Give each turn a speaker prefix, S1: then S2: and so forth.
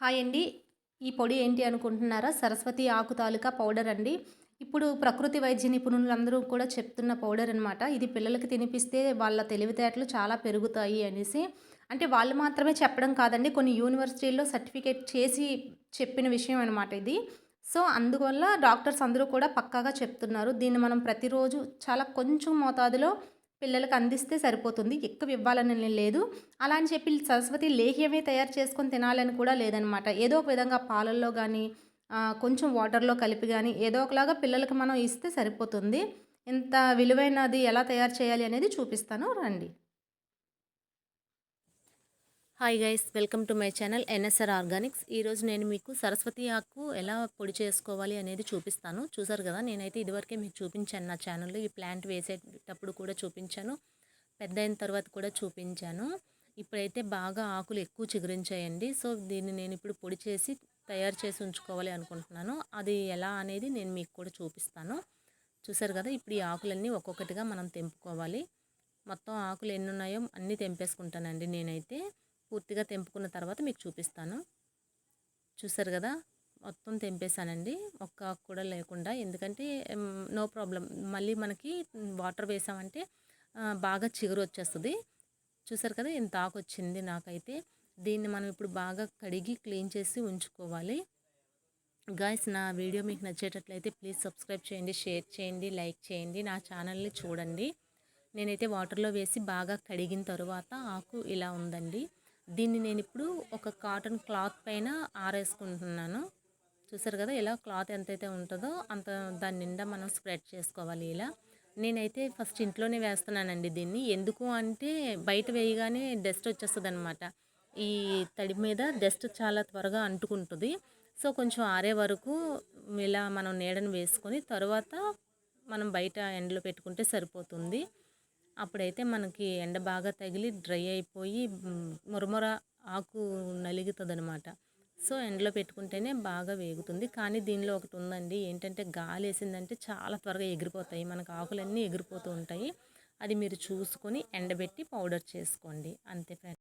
S1: Hi అండి. ఈ పొడి ఏంటి అనుకుంటున్నారా? సరస్వతి ఆకు తాలూకా పౌడర్ అండి. ఇప్పుడు ప్రకృతి వైద్య నిపుణులందరూ కూడా చెప్తున్న పౌడర్ అనమాట ఇది పిల్లలకి తినిపిస్తే వాళ్ళ తెలివితేటలు చాలా పెరుగుతాయి అనేసి. అంటే వాళ్ళు మాత్రమే చెప్పడం కాదండి కొన్ని యూనివర్సిటీల్లో సర్టిఫికేట్ చేసి చెప్పిన విషయం అనమాట ఇది. సో అందువల్ల డాక్టర్స్ అందరూ కూడా పక్కాగా చెప్తున్నారు. దీన్ని మనం ప్రతిరోజు చాలా కొంచెం మోతాదులో పిల్లలకు అందిస్తే సరిపోతుంది. ఎక్కువ ఇవ్వాలని లేదు. అలా అని చెప్పి సరస్వతి లేహ్యమే తయారు చేసుకొని తినాలని కూడా లేదనమాట. ఏదో ఒక విధంగా పాలల్లో కానీ కొంచెం వాటర్లో కలిపి కానీ ఏదో ఒకలాగా పిల్లలకు మనం ఇస్తే సరిపోతుంది. ఇంత విలువైనది ఎలా తయారు చేయాలి అనేది చూపిస్తాను. రండి. Hi guys welcome to my channel NSR organics ఈరోజు నేను మీకు సరస్వతి ఆకు ఎలా పొడి చేసుకోవాలి అనేది చూపిస్తాను. చూసారు కదా నేనైతే ఇదివరకే మీకు చూపించాను నా ఛానల్లో ఈ ప్లాంట్ వేసేటప్పుడు కూడా చూపించాను. పెద్ద అయిన తర్వాత కూడా చూపించాను. ఇప్పుడైతే బాగా ఆకులు ఎక్కువ చిగురించాయండి. సో దీన్ని నేను ఇప్పుడు పొడి చేసి తయారు చేసి ఉంచుకోవాలి అనుకుంటున్నాను. అది ఎలా అనేది నేను మీకు కూడా చూపిస్తాను. చూసారు కదా ఇప్పుడు ఈ ఆకులన్నీ ఒక్కొక్కటిగా మనం తెంపుకోవాలి. మొత్తం ఆకులు ఎన్ని ఉన్నాయో అన్నీ తెంపేసుకుంటానండి నేనైతే. పూర్తిగా తెంపుకున్న తర్వాత మీకు చూపిస్తాను. చూసారు కదా? మొత్తం తెంపేశానండి. ఒక్క ఆకు కూడా లేకుండా. ఎందుకంటే నో ప్రాబ్లం. మళ్ళీ మనకి వాటర్ వేసామంటే బాగా చిగురు వచ్చేస్తుంది. చూసారు కదా? ఇంత ఆకు వచ్చింది నాకైతే. దీన్ని మనం ఇప్పుడు బాగా కడిగి క్లీన్ చేసి ఉంచుకోవాలి. గాయస్ నా వీడియో మీకు నచ్చేటట్లయితే ప్లీజ్ సబ్స్క్రైబ్ చేయండి షేర్ చేయండి లైక్ చేయండి. నా ఛానల్ని చూడండి. నేనైతే వాటర్లో వేసి బాగా కడిగిన తర్వాత ఆకు ఇలా ఉందండి. దీన్ని నేను ఇప్పుడు ఒక కాటన్ క్లాత్ పైన ఆరేసుకుంటున్నాను. చూసారు కదా ఇలా క్లాత్ ఎంతైతే ఉంటుందో అంత దాని నిండా మనం స్ప్రెడ్ చేసుకోవాలి ఇలా. నేనైతే ఫస్ట్ ఇంట్లోనే వేస్తున్నానండి దీన్ని. ఎందుకు అంటే బయట వేయగానే డస్ట్ వచ్చేస్తుంది అనమాట ఈ తడి మీద డస్ట్ చాలా త్వరగా అంటుకుంటుంది. సో కొంచెం ఆరే వరకు ఇలా మనం నీడను వేసుకొని తర్వాత మనం బయట ఎండలో పెట్టుకుంటే సరిపోతుంది. అప్పుడైతే మనకి ఎండ బాగా తగిలి డ్రై అయిపోయి మురముర ఆకు నలుగుతుంది అనమాట సో ఎండలో పెట్టుకుంటేనే బాగా వేగుతుంది. కానీ దీనిలో ఒకటి ఉందండి. ఏంటంటే గాలి వేసిందంటే చాలా త్వరగా ఎగిరిపోతాయి. మనకు ఆకులన్నీ ఎగిరిపోతూ ఉంటాయి. అది మీరు చూసుకొని ఎండబెట్టి పౌడర్ చేసుకోండి. అంతే ఫ్రెండ్